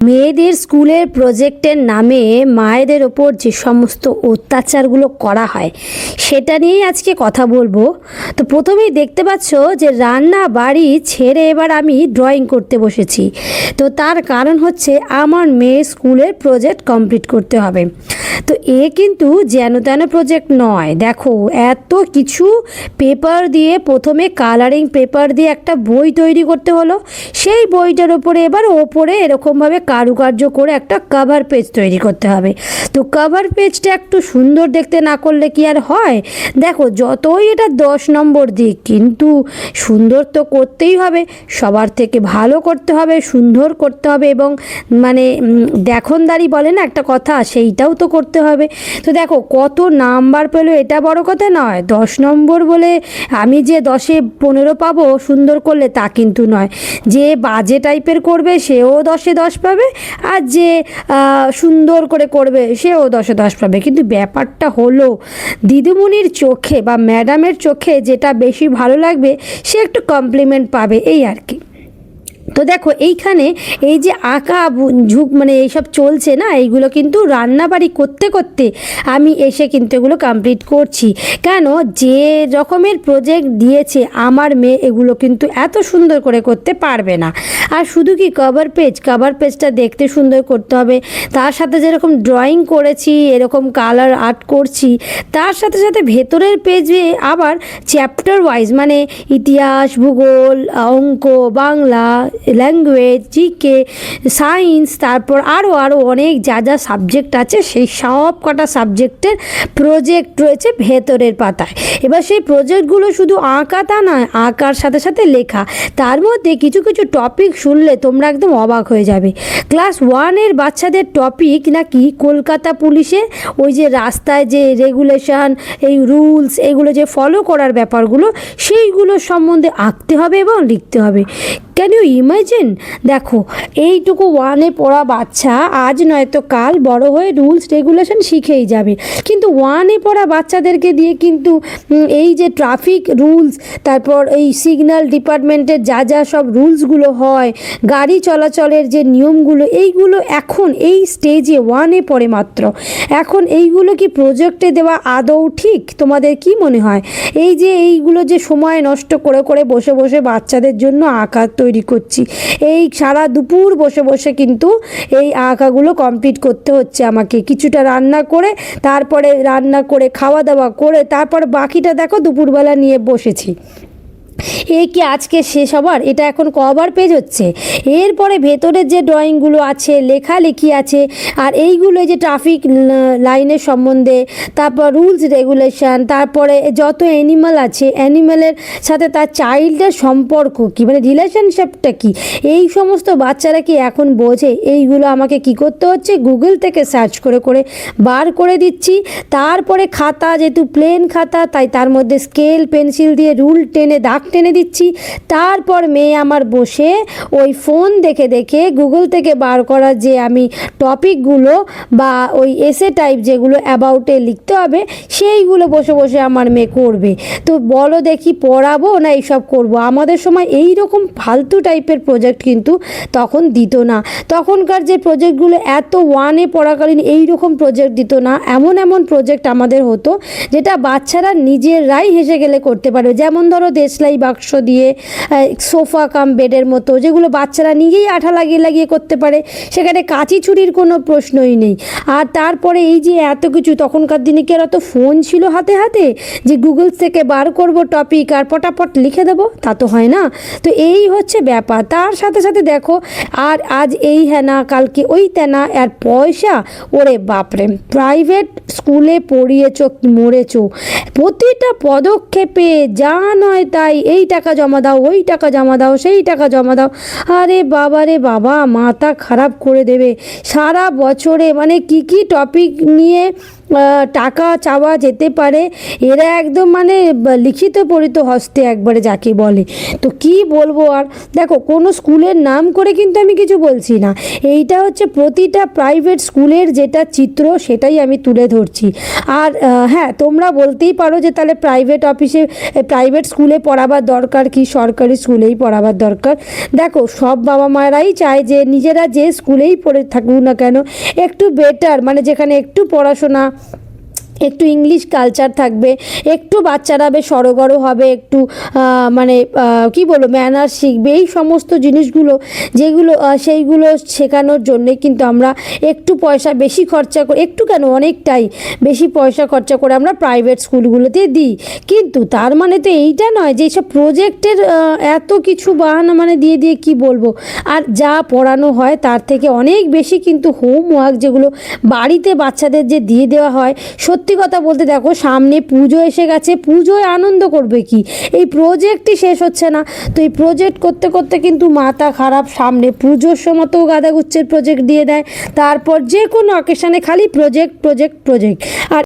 মেয়েদের স্কুলের প্রজেক্টের নামে মায়েদের ওপর যে সমস্ত অত্যাচারগুলো করা হয়, সেটা নিয়েই আজকে কথা বলব। তো প্রথমেই দেখতে পাচ্ছ যে রান্না বাড়ি ছেড়ে এবার আমি ড্রয়িং করতে বসেছি। তো তার কারণ হচ্ছে আমার মেয়ে স্কুলের প্রজেক্ট কমপ্লিট করতে হবে। তো এ কিন্তু যেন তেন প্রজেক্ট নয়। দেখো, এত কিছু পেপার দিয়ে প্রথমে কালারিং পেপার দিয়ে একটা বই তৈরি করতে হলো। সেই বইটার ওপরে এবার ওপরে এরকমভাবে কারুকার্য করে একটা কভার পেজ তৈরি করতে হবে। তো কভার পেজটা একটু সুন্দর দেখতে না করলে কি আর হয়? দেখো, যতই এটা দশ নম্বর দিক, কিন্তু সুন্দর তো করতেই হবে। সবার থেকে ভালো করতে হবে, সুন্দর করতে হবে এবং মানে দেখনদারি বলে না একটা কথা, সেইটাও তো করতে হবে। তো দেখো, কত নাম্বার পেল এটা বড় কথা নয়। দশ নম্বর বলে আমি যে দশে পনেরো পাবো সুন্দর করলে তা কিন্তু নয়। যে বাজে টাইপের করবে, সেও দশে দশ পাবে আর যে সুন্দর করে করবে সেও দশে দশ পাবে। কিন্তু ব্যাপারটা হলো, দিদিমণির চোখে বা ম্যাডামের চোখে যেটা বেশি ভালো লাগবে, সে একটু কমপ্লিমেন্ট পাবে, এই আর কি। তো দেখো, এইখানে এই যে আঁকা ঝুঁক মানে এইসব চলছে না, এইগুলো কিন্তু রান্নাবাড়ি করতে করতে আমি এসে কিন্তু এগুলো কমপ্লিট করছি। কেন? যে রকমের প্রজেক্ট দিয়েছে আমার মেয়ে, এগুলো কিন্তু এত সুন্দর করে করতে পারবে না। আর শুধু কি কভার পেজ কভার পেজটা দেখতে সুন্দর করতে হবে। তার সাথে যেরকম ড্রয়িং করেছি, এরকম কালার আর্ট করছি, তার সাথে সাথে ভেতরের পেজে আবার চ্যাপ্টার ওয়াইজ মানে ইতিহাস, ভূগোল, অঙ্ক, বাংলা ল্যাঙ্গুয়েজ জিকে সায়েন্স তারপর আরও আরও অনেক যা যা সাবজেক্ট আছে, সেই সব কটা সাবজেক্টের প্রজেক্ট রয়েছে ভেতরের পাতায়। এবার সেই প্রজেক্টগুলো শুধু আঁকা তা নয়, আঁকার সাথে সাথে লেখা। তার মধ্যে কিছু কিছু টপিক শুনলে তোমরা একদম অবাক হয়ে যাবে। ক্লাস ওয়ানের বাচ্চাদের টপিক নাকি কলকাতা পুলিশে ওই যে রাস্তায় যে রেগুলেশন এই রুলস এগুলো যে ফলো করার ব্যাপারগুলো, সেইগুলো সম্বন্ধে আঁকতে হবে এবং লিখতে হবে। ক্যান ইউ ইমাজিন দেখো, এইটুকু ওয়ানে পড়া বাচ্চা, আজ নয়তো কাল বড় হয়ে রুলস রেগুলেশন শিখেই যাবে। কিন্তু ওয়ানে পড়া বাচ্চাদেরকে দিয়ে কিন্তু এই যে ট্রাফিক রুলস তারপর এই সিগন্যাল ডিপার্টমেন্টের যা যা সব রুলসগুলো হয়, গাড়ি চলাচলের যে নিয়মগুলো, এইগুলো এখন এই স্টেজে ওয়ানে পড়ে মাত্র। এখন এইগুলো কি প্রজেক্টে দেওয়া আদৌ ঠিক? তোমাদের কি মনে হয়? এই যে এইগুলো যে সময় নষ্ট করে করে বসে বসে বাচ্চাদের জন্য আঁকা তৈরি করছি। এই সারা দুপুর বসে বসে কিন্তু এই আঁকাগুলো কমপ্লিট করতে হচ্ছে আমাকে। কিছুটা রান্না করে, তারপরে রান্না করে, খাওয়া দাওয়া করে, তারপর বাকিটা দেখো দুপুরবেলা নিয়ে বসেছি। এই কি আজকে শেষ হবার? এটা এখন কভার পেজ হচ্ছে। এরপরে ভেতরের যে ড্রয়িংগুলো আছে, লেখালেখি আছে, আর এইগুলো যে ট্রাফিক লাইনের সম্বন্ধে, তারপর রুলস রেগুলেশন তারপরে যত অ্যানিমাল আছে অ্যানিমালের সাথে তার চাইল্ডের সম্পর্ক কী? মানে রিলেশনশিপটা কী? এই সমস্ত বাচ্চারা কি এখন বোঝে? এইগুলো আমাকে কি করতে হচ্ছে? গুগল থেকে সার্চ করে করে বার করে দিচ্ছি। তারপরে খাতা, যেহেতু প্লেন খাতা, তাই তার মধ্যে স্কেল পেন্সিল দিয়ে রুল টেনে দাগ টেনে দিচ্ছি। তারপর মেয়ে আমার বসে ওই ফোন দেখে দেখে গুগল থেকে বার করা যে আমি টপিকগুলো বা ওই এসে টাইপ যেগুলো অ্যাবাউটে লিখতে হবে, সেইগুলো বসে বসে আমার মেয়ে করবে। তো বলো দেখি পড়াবো না এইসব করব? আমাদের সময় এই রকম ফালতু টাইপের প্রজেক্ট কিন্তু তখন দিত না। তখনকার যে প্রজেক্টগুলো এত ওয়ানে পড়াকালীন এই রকম প্রজেক্ট দিত না, এমন এমন প্রজেক্ট আমাদের হতো, যেটা বাচ্চারা নিজেরাই হেসে গেলে করতে পারবে। যেমন ধরো দেশলাই বাক্স দিয়ে সোফা কাম, বেডের মতো, যেগুলো বাচ্চারা নিজেই আঠা লাগিয়ে লাগিয়ে করতে পারে, সেখানে কাঁচি ছুরির কোনো প্রশ্নই নেই। আর তারপরে এই যে এত কিছু, তখনকার দিনে কি আর অত ফোন ছিল হাতে হাতে? যে গুগল থেকে বার করব টপিক আর পটাপট লিখে দেবো? তা তো হয় না। তো এই হচ্ছে ব্যাপার। তার সাথে সাথে দেখো, আর আজ এই হ্যাঁ না কালকে ওই তেনা আর পয়সা, ওরে বাপরে, প্রাইভেট স্কুলে পড়িয়েছ মরেছ? প্রতিটা পদক্ষেপে যা নয় তাই এই টাকা জমা দাও, ওই টাকা জমা দাও, সেই টাকা জমা দাও। আরে বাবা রে বাবা, মাথা খারাপ করে দেবে। সারা বছরে মানে কি কি টপিক নিয়ে টাকা চাওয়া যেতে পারে, এরা একদম মানে লিখিত পরিত হস্তে একবারে যাকে বলে। তো কি বলব আর? দেখো, কোনো স্কুলের নাম করে কিন্তু আমি কিছু বলছি না। এইটা হচ্ছে প্রতিটা প্রাইভেট স্কুলের যেটা চিত্র, সেটাই আমি তুলে ধরছি। আর হ্যাঁ তোমরা বলতেই পারো যে তাহলে প্রাইভেট অফিসে প্রাইভেট স্কুলে পড়াবার দরকার কি? সরকারি স্কুলেই পড়াবার দরকার। দেখো, সব বাবা মায়েরাই চায় যে নিজেরা যে স্কুলেই পড়ে থাকুক না কেন, একটু বেটার মানে যেখানে একটু পড়াশোনা ます。একটু ইংলিশ কালচার থাকবে, একটু বাচ্চারা বেশ সড়গড় হবে, একটু মানে কি বলব ম্যানার শিখবে, এই সমস্ত জিনিসগুলো, যেগুলো সেইগুলো শেখানোর জন্যে কিন্তু আমরা একটু পয়সা বেশি খরচা করে, একটু কেন, অনেকটাই বেশি পয়সা খরচা করে আমরা প্রাইভেট স্কুলগুলোতে দিই। কিন্তু তার মানে তো এইটা নয় যে এইসব প্রজেক্টের এত কিছু বাহানা মানে দিয়ে দিয়ে কি বলব? আর যা পড়ানো হয় তার থেকে অনেক বেশি কিন্তু হোমওয়ার্ক যেগুলো বাড়িতে বাচ্চাদের যে দিয়ে দেওয়া হয়, সত্যি কথা বলতে দেখো, সামনে পুজো এসে গেছে, পুজোয় আনন্দ করবে কি? এই প্রজেক্টই শেষ হচ্ছে না। তো এই প্রজেক্ট করতে করতে কিন্তু মাথা খারাপ, সামনে পুজোর সময় তো গাঁদাগুচ্ছের প্রজেক্ট দিয়ে দেয়। তারপর যে কোনো অকেশানে খালি প্রজেক্ট প্রজেক্ট প্রজেক্ট আর